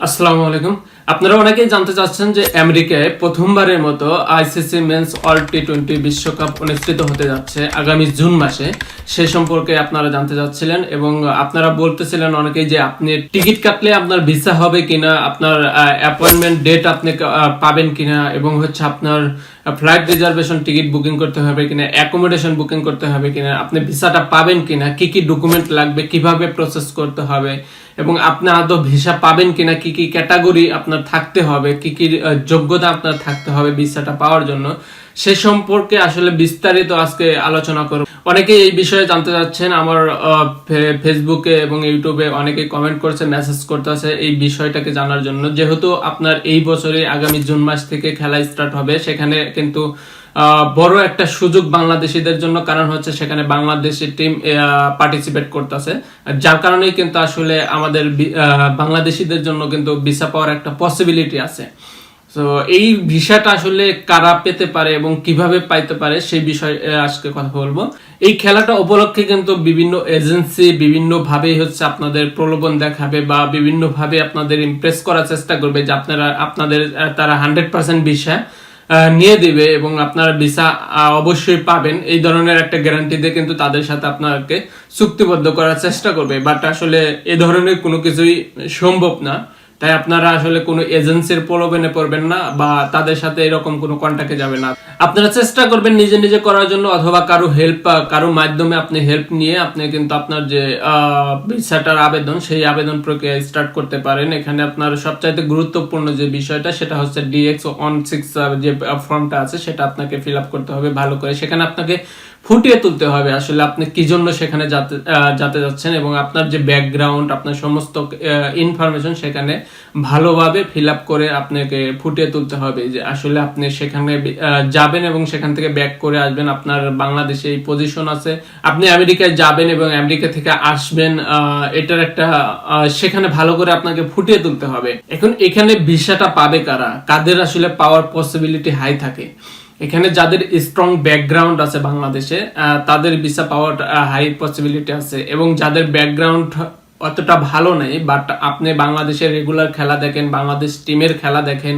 আসসালামু আলাইকুম। আপনারা অনেকেই জানতে চাচ্ছেন যে আমেরিকায় প্রথমবারের মতো আইসিসি মেন্স অল টি টোয়েন্টি বিশ্বকাপ অনুষ্ঠিত হতে যাচ্ছে আগামী জুন মাসে। সে সম্পর্কে আপনারা জানতে চাচ্ছিলেন এবং আপনারা বলতেছিলেন অনেকেই যে আপনি টিকিট কাটলে আপনার ভিসা হবে কিনা, আপনার অ্যাপয়েন্টমেন্ট ডেট আপনি পাবেন কিনা এবং হচ্ছে আপনার ফ্লাইট রিজার্ভেশন টিকিট বুকিং করতে হবে কিনা অ্যাকোমোডেশন বুকিং করতে হবে কিনা, আপনি ভিসাটা পাবেন কিনা, কি কি ডকুমেন্ট লাগবে, কীভাবে প্রসেস করতে হবে, এবং আপনি আদৌ ভিসা পাবেন কিনা, কি কি ক্যাটাগরি আপনার থাকতে হবে, কি কি যোগ্যতা আপনার থাকতে হবে ভিসাটা পাওয়ার জন্য সে সম্পর্কে আসলে বিস্তারিত আজকে আলোচনা করব। অনেকে এই বিষয়ে জানতে চাচ্ছেন, আমার ফেসবুকে এবং ইউটিউবে অনেকে কমেন্ট করছে মেসেজ করতেছে এই বিষয়টাকে জানার জন্য। যেহেতু আপনার এই বছরে আগামী জুন মাস থেকে খেলা স্টার্ট হবে, সেখানে কিন্তু বড় একটা সুযোগ বাংলাদেশিদের জন্য কারণ হচ্ছে সেখানে বাংলাদেশি টিম পার্টিসিপেট করতেছে। যার কারণেই কিন্তু আসলে আমাদের বাংলাদেশিদের জন্য কিন্তু ভিসা পাওয়ার একটা পসিবিলিটি আছে। তো এই ভিসাটা আসলে কারা পেতে পারে এবং কীভাবে পাইতে পারে সেই বিষয়ে আজকে কথা বলব। এই খেলাটা উপলক্ষে কিন্তু বিভিন্ন এজেন্সি বিভিন্ন ভাবে হচ্ছে আপনাদের প্রলোভন দেখাবে বা বিভিন্ন ভাবে আপনাদের ইমপ্রেস করার চেষ্টা করবে যে আপনারা, আপনাদের তারা হান্ড্রেড পার্সেন্ট ভিসা নিয়ে দিবে এবং আপনারা ভিসা অবশ্যই পাবেন। এই ধরনের একটা গ্যারান্টি দিয়ে কিন্তু তাদের সাথে আপনাকে চুক্তিবদ্ধ করার চেষ্টা করবে। বাট আসলে এ ধরনের কোনো কিছুই সম্ভব না। তাই আপনারা আসলে কোনো এজেন্সির প্রলোভনে পড়বেন না বা তাদের সাথে এরকম কোনো কন্টাক্টে যাবে না। আপনারা চেষ্টা করবেন নিজে নিজে করার জন্য অথবা কারও হেল্প কারও মাধ্যমে আপনি হেল্প নিয়ে আপনি কিন্তু আপনার যে ভিসাটার আবেদন, সেই আবেদন প্রক্রিয়া স্টার্ট করতে পারেন। এখানে আপনার সবচাইতে গুরুত্বপূর্ণ যে বিষয়টা, সেটা হচ্ছে ডিএক্স ওয়ান সিক্স যে ফর্মটা আছে, সেটা আপনাকে ফিল আপ করতে হবে ভালো করে। সেখানে আপনাকে ফুটিয়ে তুলতে হবে আসলে আপনি কি জন্য সেখানে যাতে যাতে যাচ্ছেন এবং আপনার যে ব্যাকগ্রাউন্ড আপনার সমস্ত ইনফরমেশন সেখানে ভালোভাবে ফিল আপ করে আপনাকে ফুটিয়ে তুলতে হবে যে আসলে আপনি সেখানে যাবেন এবং সেখান থেকে ব্যাক করে আসবেন। আপনার বাংলাদেশে এই পজিশন আছে। আপনি আমেরিকায় যাবেন এবং আমেরিকা থেকে আসবেন এটার একটা সেখানে ভালো করে আপনাকে ফুটিয়ে তুলতে হবে। এখন এখানে ভিসাটা পাবে কারা? কাদের আসলে পাওয়ার পসিবিলিটি হাই থাকে? এখানে যাদের স্ট্রং ব্যাকগ্রাউন্ড আছে বাংলাদেশে তাদের ভিসা পাওয়ার হাই পসিবিলিটি আছে। এবং যাদের ব্যাকগ্রাউন্ড অতটা ভালো নেই বাট আপনি বাংলাদেশের রেগুলার খেলা দেখেন, বাংলাদেশ টিমের খেলা দেখেন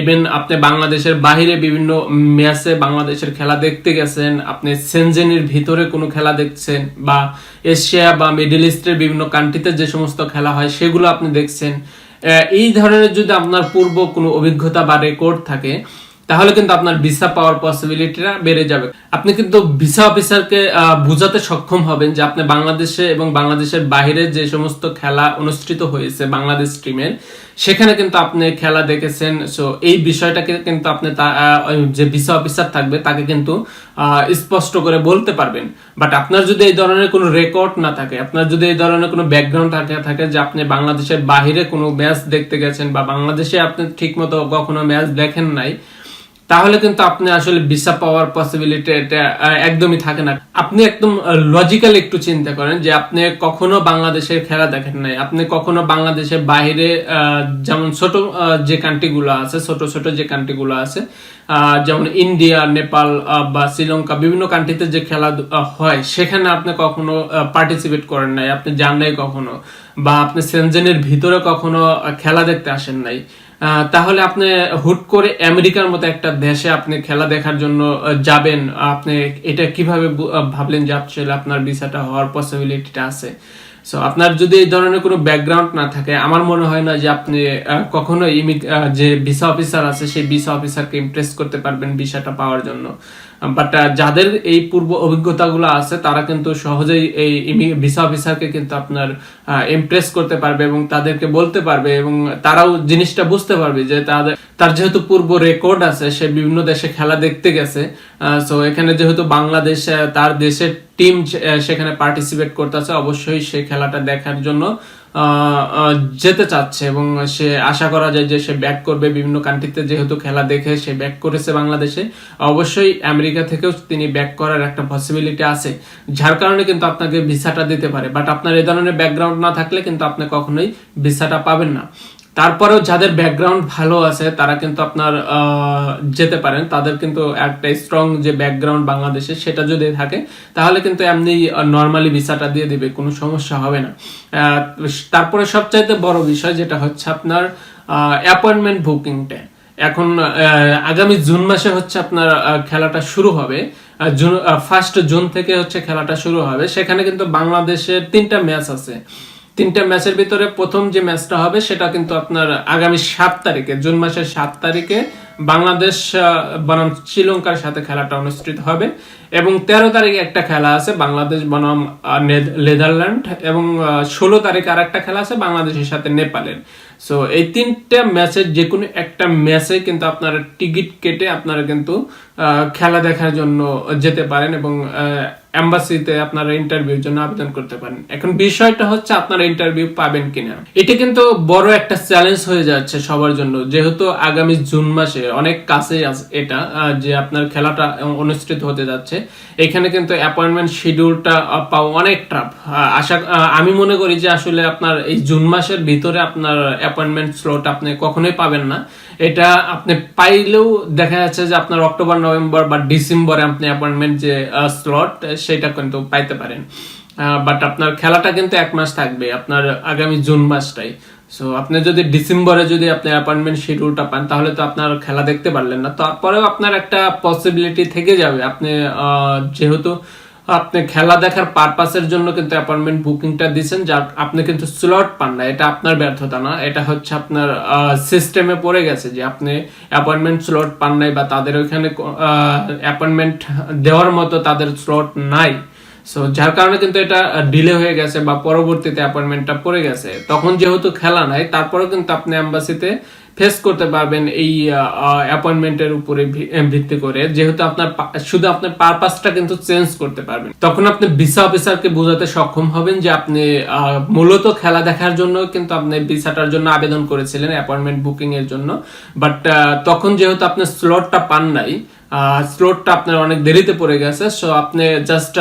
ইভেন আপনি বাংলাদেশের বাইরে বিভিন্ন ম্যাচে বাংলাদেশের খেলা দেখতে গেছেন, আপনি সেনজেনের ভিতরে কোনো খেলা দেখছেন, বা এশিয়া বা মিডল ইস্টের বিভিন্ন কান্ট্রিতে যে সমস্ত খেলা হয়, সেগুলো আপনি দেখছেন। এই ধরনের যদি আপনার পূর্ব কোনো অভিজ্ঞতা বা রেকর্ড থাকে তাহলে কিন্তু আপনার ভিসা পাওয়ার পসিবিলিটিটা বেড়ে যাবে। আপনি কিন্তু ভিসা অফিসারকে বোঝাতে সক্ষম হবেন যে আপনি বাংলাদেশে এবং বাংলাদেশের বাইরে যে সমস্ত খেলা অনুষ্ঠিত হয়েছে বাংলাদেশ টিমের সেখানে কিন্তু আপনি খেলা দেখেছেন। সো এই বিষয়টাকে কিন্তু আপনি যে ভিসা অফিসার থাকবে তাকে কিন্তু স্পষ্ট করে বলতে পারবেন। বাট আপনার যদি এই ধরনের কোনো রেকর্ড না থাকে, আপনার যদি এই ধরনের কোনো ব্যাকগ্রাউন্ড থাকে থাকে যে আপনি বাংলাদেশের বাইরে কোনো ম্যাচ দেখতে গেছেন বা বাংলাদেশে আপনি ঠিকমতো কখনো ম্যাচ দেখেন নাই তাহলে কিন্তু আপনি আসলে ভিসা পাওয়ার পসিবিলিটি এটা একদমই থাকে না। আপনি একদম লজিক্যাল একটু চিন্তা করেন যে আপনি কখনো বাংলাদেশের খেলা দেখেন নাই। আপনি কখনো বাংলাদেশের বাইরে যেমন ছোট যে কান্ট্রিগুলো আছে, ছোট ছোট যে কান্ট্রিগুলো আছে যেমন ইন্ডিয়া, নেপাল বা শ্রীলঙ্কা, বিভিন্ন কান্ট্রিতে যে খেলা হয়, সেখানে আপনি কখনো পার্টিসিপেট করেন নাই। আপনি যান নাই কখনো? বা আপনি সেনজেনের ভিতরে কখনো খেলা দেখতে আসেন নাই? তাহলে আপনি হুট করে আমেরিকার মতো একটা দেশে আপনি খেলা দেখার জন্য যাবেন। আপনি এটা কীভাবে ভাবলেন যে আসলে আপনার ভিসাটা হওয়ার পসিবিলিটিটা আছে? সো আপনার যদি এই ধরনের কোনো ব্যাকগ্রাউন্ড না থাকে, আমার মনে হয় না যে আপনি কখনোই কখনো যে ভিসা অফিসার আছে, সেই ভিসা অফিসারকে ইমপ্রেস করতে পারবেন ভিসাটা পাওয়ার জন্য। বাট যাদের এই পূর্ব অভিজ্ঞতাগুলো আছে, তারা কিন্তু সহজেই এই ভিসা অফিসারকে কিন্তু আপনার ইমপ্রেস করতে পারবে এবং তাদেরকে বলতে পারবে এবং তারাও জিনিসটা বুঝতে পারবে যে তাদের, তার যেহেতু পূর্ব রেকর্ড আছে, সে বিভিন্ন দেশে খেলা দেখতে গেছে সো এখানে যেহেতু বাংলাদেশ, তার দেশের টিম সেখানে পার্টিসিপেট করতেছে, অবশ্যই সে খেলাটা দেখার জন্য যেতে চাচ্ছে এবং সে আশা করা যায় যে সে ব্যাক করবে বিভিন্ন কান্ট্রিতে যেহেতু খেলা দেখে সে ব্যাক করেছে বাংলাদেশে। অবশ্যই আমেরিকা থেকেও তিনি ব্যাক করার একটা পসিবিলিটি আছে, যার কারণে কিন্তু আপনাকে ভিসাটা দিতে পারে। বাট আপনার এ ধরনের ব্যাকগ্রাউন্ড না থাকলে কিন্তু আপনি কখনোই ভিসাটা পাবেন না। তারপরেও যাদের ব্যাকগ্রাউন্ড ভালো আছে, তারা কিন্তু আপনার যেতে পারেন। তাদের কিন্তু একটা স্ট্রং যে ব্যাকগ্রাউন্ড বাংলাদেশে, সেটা যদি থাকে, তাহলে কিন্তু এমনি নর্মালি ভিসাটা দিয়ে দিবে, কোনো সমস্যা হবে না। তারপরে সবচাইতে বড় বিষয় যেটা হচ্ছে আপনার অ্যাপয়েন্টমেন্ট বুকিংটা এখন আগামী জুন মাসে হচ্ছে আপনার খেলাটা শুরু হবে। জুন ফার্স্ট জুন থেকে হচ্ছে খেলাটা শুরু হবে। সেখানে কিন্তু বাংলাদেশের তিনটা ম্যাচ আছে। তিনটা ম্যাচের ভিতরে প্রথম যে ম্যাচটা হবে, সেটা কিন্তু আপনার আগামী সাত তারিখে, জুন মাসের সাত তারিখে বাংলাদেশ বনাম শ্রীলঙ্কার সাথে খেলাটা অনুষ্ঠিত হবে। এবং তেরো তারিখে একটা খেলা আছে, বাংলাদেশ বনাম নেদারল্যান্ড এবং ষোলো তারিখে আর একটা খেলা আছে বাংলাদেশের সাথে নেপালের। সো এই তিনটা ম্যাচের যে কোনো একটা ম্যাচে কিন্তু আপনারা টিকিট কেটে আপনারা কিন্তু খেলা দেখার জন্য যেতে পারেন এবং এম্বাসিতে আপনারা ইন্টারভিউর জন্য আবেদন করতে পারেন। এখন বিষয়টা হচ্ছে আপনারা ইন্টারভিউ পাবেন কিনা। এটা কিন্তু বড় একটা চ্যালেঞ্জ হয়ে যাচ্ছে সবার জন্য। যেহেতু আগামী জুন মাসে অনেক কাছে এটা যে আপনার খেলাটা অনুষ্ঠিত হতে যাচ্ছে। এখানে কিন্তু অ্যাপয়েন্টমেন্ট শিডিউলটা পাওয়া অনেক টাফ আশা আমি মনে করি যে আসলে আপনার এই জুন মাসের ভিতরে আপনার অ্যাপয়েন্টমেন্ট স্লট আপনি কখনোই পাবেন না। এটা আপনি পাইলেও দেখা যাচ্ছে যে আপনার অক্টোবর, নভেম্বর বা ডিসেম্বরে আপনি অ্যাপয়েন্টমেন্ট যে স্লট সেটা কিন্তু পাইতে পারেন। বাট আপনার খেলাটা কিন্তু এক মাস থাকবে, আপনার আগামী জুন মাসটাই। সো আপনি যদি ডিসেম্বরে যদি আপনি অ্যাপয়েন্টমেন্ট শিডিউলটা পান, তাহলে তো আপনার খেলা দেখতে পারলেন না। তারপরেও আপনার একটা পসিবিলিটি থেকে যাবে। আপনি যেহেতু আপনি খেলা দেখার পারপাসের জন্য কিন্তু অ্যাপয়েন্টমেন্ট বুকিংটা দিচ্ছেন যা আপনি কিন্তু স্লট পান না। এটা আপনার ব্যর্থতা না। এটা হচ্ছে আপনার সিস্টেমে পড়ে গেছে যে আপনি অ্যাপয়েন্টমেন্ট স্লট পান নাই বা তাদের ওইখানে অ্যাপয়েন্টমেন্ট দেওয়ার মতো তাদের স্লট নাই। সো যার কারণে কিন্তু এটা ডিলে হয়ে গেছে বা পরবর্তীতে অ্যাপয়েন্টমেন্টটা পড়ে গেছে। তখন যেহেতু খেলা নাই, তারপরেও কিন্তু আপনি অ্যাম্বাসিতে ফেস করতে পারবেন এই অ্যাপয়েন্টমেন্টের উপরে ভিত্তি করে। যেহেতু আপনার শুধু আপনার পারপাসটা কিন্তু চেঞ্জ করতে পারবেন। তখন আপনি ভিসা অফিসারকে বোঝাতে সক্ষম হবেন যে আপনি মূলত খেলা দেখার জন্য কিন্তু আপনি ভিসাটার জন্য আবেদন করেছিলেন অ্যাপয়েন্টমেন্ট বুকিং এর জন্য বাট তখন যেহেতু আপনি স্লটটা পান নাই স্লোটটা আপনার অনেক দেরিতে পড়ে গেছে সো আপনি জাস্ট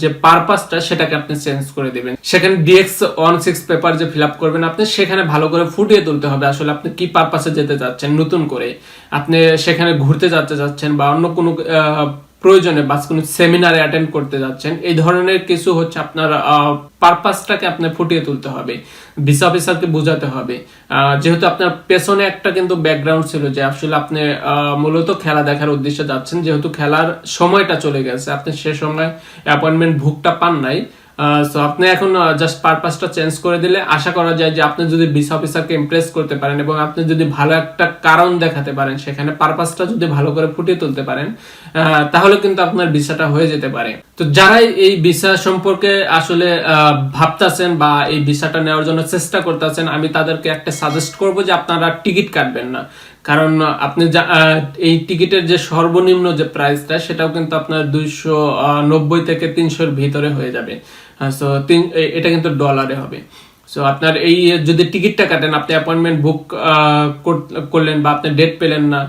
যে পারপাসটা সেটাকে আপনি চেঞ্জ করে দিবেন। সেখানে ডিএক্স ওয়ান সিক্স পেপার যে ফিল আপ করবেন আপনি, সেখানে ভালো করে ফুটিয়ে তুলতে হবে, আসলে আপনি কি পারপাসে যেতে চাচ্ছেন, নতুন করে। আপনি সেখানে ঘুরতে যাচ্ছে যাচ্ছেন বা অন্য কোনো প্রয়োজনে বা কোনো সেমিনারে অ্যাটেন্ড করতে যাচ্ছেন, এই ধরনের কিছু হচ্ছে আপনার পারপাসটাকে আপনি ফুটিয়ে তুলতে হবে ভিসা অফিসারকে বোঝাতে হবে। যেহেতু আপনার পেছনে একটা কিন্তু ব্যাকগ্রাউন্ড ছিল যে আসলে আপনি মূলত খেলা দেখার উদ্দেশ্যে যাচ্ছেন, যেহেতু খেলার সময়টা চলে গেছে, আপনি সে সময় অ্যাপয়েন্টমেন্ট ভুকটা পান নাই সো আপনি এখন জাস্ট পারপাসটা চেঞ্জ করে দিলে আশা করা যায় যে আপনি যদি ভিসা অফিসারকে ইমপ্রেস করতে পারেন এবং আপনি যদি ভালো একটা কারণ দেখাতে পারেন, সেখানে পারপাসটা যদি ভালো করে ফুটিয়ে তুলতে পারেন তাহলে কিন্তু আপনার ভিসাটা হয়ে যেতে পারে। তো যারাই এই ভিসা সম্পর্কে আসলে ভাবতাছেন বা এই ভিসাটা নেওয়ার জন্য চেষ্টা করতেছেন, আমি তাদেরকে একটা সাজেস্ট করব যে আপনারা টিকিট কাটবেন না। কারণ আপনি এই টিকিটের যে সর্বনিম্ন যে প্রাইসটা সেটাও কিন্তু আপনার দুইশো নব্বই থেকে তিনশোর ভিতরে হয়ে যাবে। সো তিন এটা কিন্তু ডলারে হবে। সো আপনার এই, যদি টিকিটটা কাটেন, আপনি অ্যাপয়েন্টমেন্ট বুক করলেন বা আপনি ডেট পেলেন না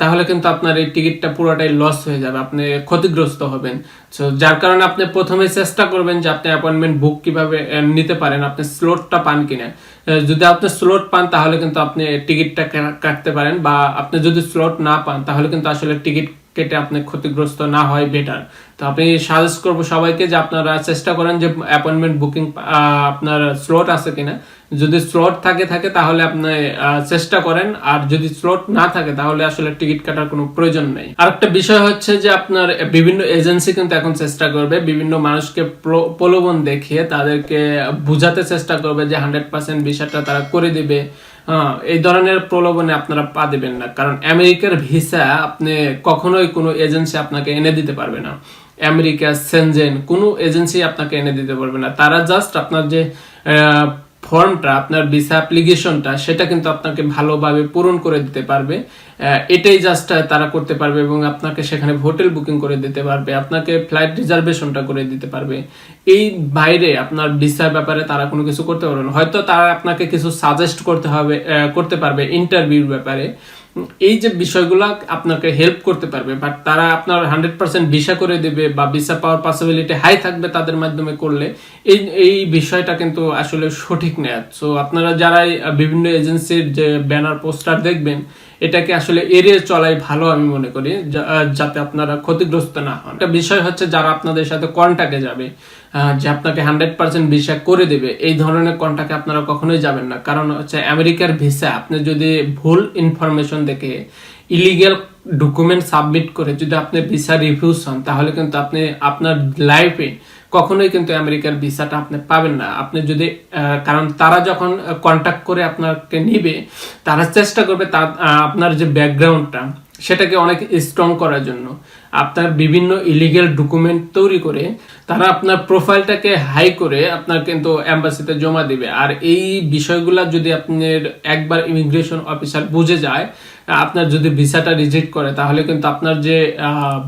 তাহলে কিন্তু আপনার এই টিকিটটা পুরোটাই লস হয়ে যাবে, আপনি ক্ষতিগ্রস্ত হবেন। সো যার কারণে আপনি প্রথমে চেষ্টা করবেন যে আপনি অ্যাপয়েন্টমেন্ট বুক কীভাবে নিতে পারেন, আপনি স্লটটা পান কিনা। যদি আপনি স্লট পান, তাহলে কিন্তু আপনি টিকিটটা কাটতে পারেন বা আপনি যদি স্লট না পান, তাহলে কিন্তু আসলে টিকিট কেটে আপনি ক্ষতিগ্রস্ত না হয় বেটার তো আপনি সাজেস্ট করব সবাইকে যে আপনারা চেষ্টা করেন যে অ্যাপয়েন্টমেন্ট বুকিং আপনার স্লট আছে কিনা। যদি স্লট থাকে থাকে, তাহলে আপনি চেষ্টা করেন। আর যদি স্লট না থাকে, তাহলে আসলে টিকিট কাটার কোনো প্রয়োজন নেই। আরেকটা বিষয় হচ্ছে যে আপনার বিভিন্ন এজেন্সি কিন্তু এখন চেষ্টা করবে, বিভিন্ন মানুষকে প্রলোভন দেখিয়ে তাদেরকে বুঝাতে চেষ্টা করবে যে হান্ড্রেড পার্সেন্ট বিষয়টা তারা করে দিবে। এই ধরনের প্রলোভনে আপনারা পা দেবেন না। কারণ আমেরিকার ভিসা আপনি কখনোই কোনো এজেন্সি আপনাকে এনে দিতে পারবে না। আমেরিকা সেনজেন কোনো এজেন্সি আপনাকে এনে দিতে পারবে না। তারা জাস্ট আপনার যে ফর্মটা, আপনার ভিসা অ্যাপ্লিকেশনটা সেটা কিন্তু আপনাকে ভালোভাবে পূরণ করে দিতে পারবে। এটাই জাস্ট তারা করতে পারবে এবং আপনাকে সেখানে হোটেল বুকিং করে দিতে পারবে, আপনাকে ফ্লাইট রিজার্ভেশনটা করে দিতে পারবে। এই বাইরে আপনার ভিসার ব্যাপারে তারা কোনো কিছু করতে পারবে না। হয়তো তারা আপনাকে কিছু সাজেস্ট করতে হবে করতে পারবে ইন্টারভিউর ব্যাপারে। এই যে বিষয়গুলো আপনাকে হেল্প করতে পারবে বাট তারা আপনার হান্ড্রেড পার্সেন্ট ভিসা করে দেবে বা ভিসা পাওয়ার পসিবিলিটি হাই থাকবে তাদের মাধ্যমে করলে, এই এই বিষয়টা কিন্তু আসলে সঠিক নেয় সো আপনারা যারা বিভিন্ন এজেন্সির যে ব্যানার পোস্টার দেখবেন, এটাকে আসলে এড়িয়ে চলাই ভালো আমি মনে করি যাতে আপনারা ক্ষতিগ্রস্ত না হন। একটা বিষয় হচ্ছে যারা আপনাদের সাথে কন্ট্যাক্টে যাবে যে আপনাকে হান্ড্রেড পার্সেন্ট ভিসা করে দেবে, এই ধরনের কন্টাক্টে আপনারা কখনোই যাবেন না। কারণ হচ্ছে আমেরিকার ভিসা আপনি যদি ভুল ইনফরমেশন দেখে ইলিগেল ডকুমেন্ট সাবমিট করে যদি আপনি ভিসা রিফিউজ হন, তাহলে কিন্তু আপনি আপনার লাইফে কখনোই কিন্তু আমেরিকার ভিসাটা আপনি পাবেন না। আপনি যদি কারণ তারা যখন কন্ট্যাক্ট করে আপনাকে নিবে, তারা চেষ্টা করবে তা আপনার যে ব্যাকগ্রাউন্ডটা সেটাকে অনেক স্ট্রং করার জন্য। আপনার বিভিন্ন ইলিগেল ডকুমেন্ট তৈরি করে তারা আপনার প্রোফাইলটাকে হাই করে আপনার কিন্তু অ্যাম্বাসিতে জমা দিবে। আর এই বিষয়গুলা যদি আপনার একবার ইমিগ্রেশন অফিসার বুঝে যায় আপনার যদি ভিসাটা রিজেক্ট করে তাহলে কিন্তু আপনার যে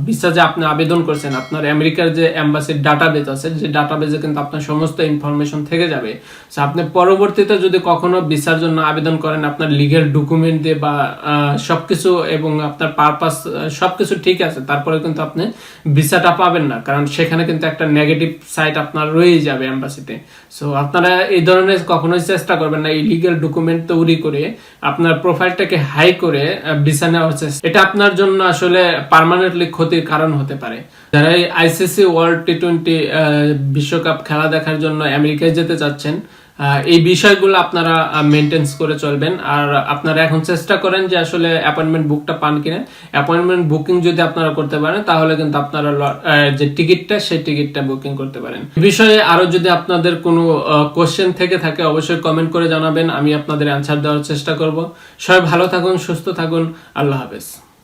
ভিসা যে আপনি আবেদন করছেন আপনার আমেরিকার যে অ্যাম্বাসির ডাটাবেজ আছে যে ডাটাবেজে কিন্তু আপনার সমস্ত ইনফরমেশন থেকে যাবে। So, আপনি পরবর্তীতে যদি কখনো ভিসার জন্য আবেদন করেন আপনার লিগেল ডকুমেন্ট দিয়ে বা আহ, সবকিছু এবং আপনার পারপাস সবকিছু ঠিক আছে তারপরে কিন্তু আপনি ভিসাটা পাবেন না। কারণ সেখানে কিন্তু একটা নেগেটিভ সাইড আপনার রয়েই যাবে এম্বাসিতে। সো আপনারা এই ধরনের কখনোই চেষ্টা করবেন না। ইলিগেল ডকুমেন্ট তৈরি করে আপনার প্রোফাইলটাকে হাই করে ভিসা হচ্ছে। এটা আপনার জন্য আসলে পার্মানেন্টলি ক্ষতির কারণ হতে পারে। যারা এই আইসিসি ওয়ার্ল্ড টি টোয়েন্টি বিশ্বকাপ খেলা দেখার জন্য আমেরিকায় যেতে চাচ্ছেন এই বিষয়গুলো আপনারা মেনটেন্স করে চলবেন। আর আপনারা এখন চেষ্টা করেন যে আসলে অ্যাপয়েন্টমেন্ট বুকটা পান কিনা। অ্যাপয়েন্টমেন্ট বুকিং যদি আপনারা করতে পারেন, তাহলে কিন্তু আপনারা যে টিকিটটা সেই টিকিটটা বুকিং করতে পারেন। বিষয়ে আরও যদি আপনাদের কোনো কোশ্চেন থেকে থাকে, অবশ্যই কমেন্ট করে জানাবেন। আমি আপনাদের অ্যান্সার দেওয়ার চেষ্টা করব। সবাই ভালো থাকুন, সুস্থ থাকুন। আল্লাহ হাফেজ।